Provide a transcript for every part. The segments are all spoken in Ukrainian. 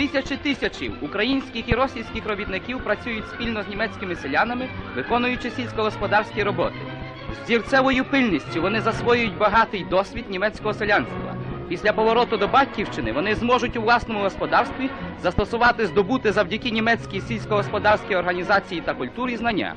Тисячі тисячі українських і російських робітників працюють спільно з німецькими селянами, виконуючи сільськогосподарські роботи. З зірцевою пильністю вони засвоюють багатий досвід німецького селянства. Після повороту до батьківщини вони зможуть у власному господарстві застосувати здобути завдяки німецькій сільськогосподарській організації та культурі знання.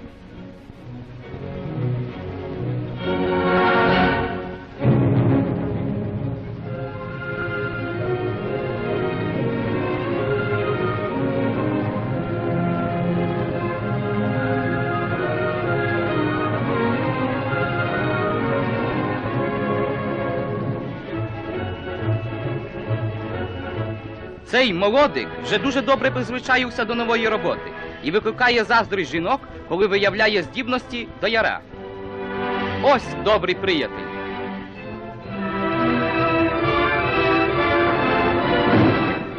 Цей молодик вже дуже добре призвичаївся до нової роботи і викликає заздрість жінок, коли виявляє здібності до яра. Ось добрий приятель.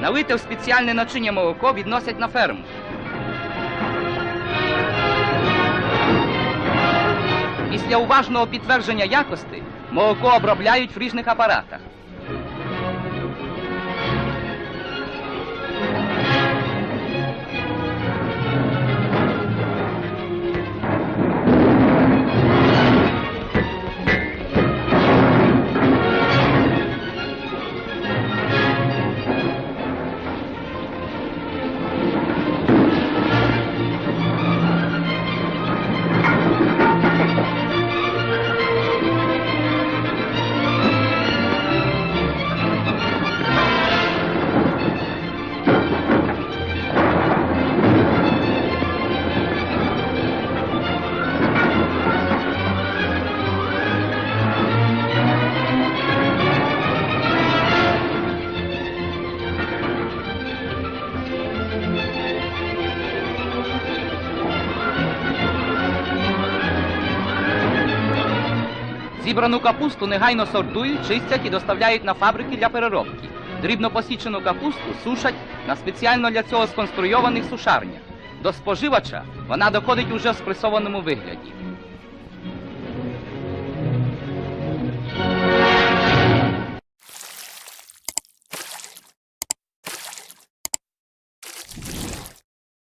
Налите в спеціальне начиння молоко відносять на ферму. Після уважного підтвердження якості молоко обробляють в різних апаратах. Зібрану капусту негайно сортують, чистять і доставляють на фабрики для переробки. Дрібно посічену капусту сушать на спеціально для цього сконструйованих сушарнях. До споживача вона доходить уже в спресованому вигляді.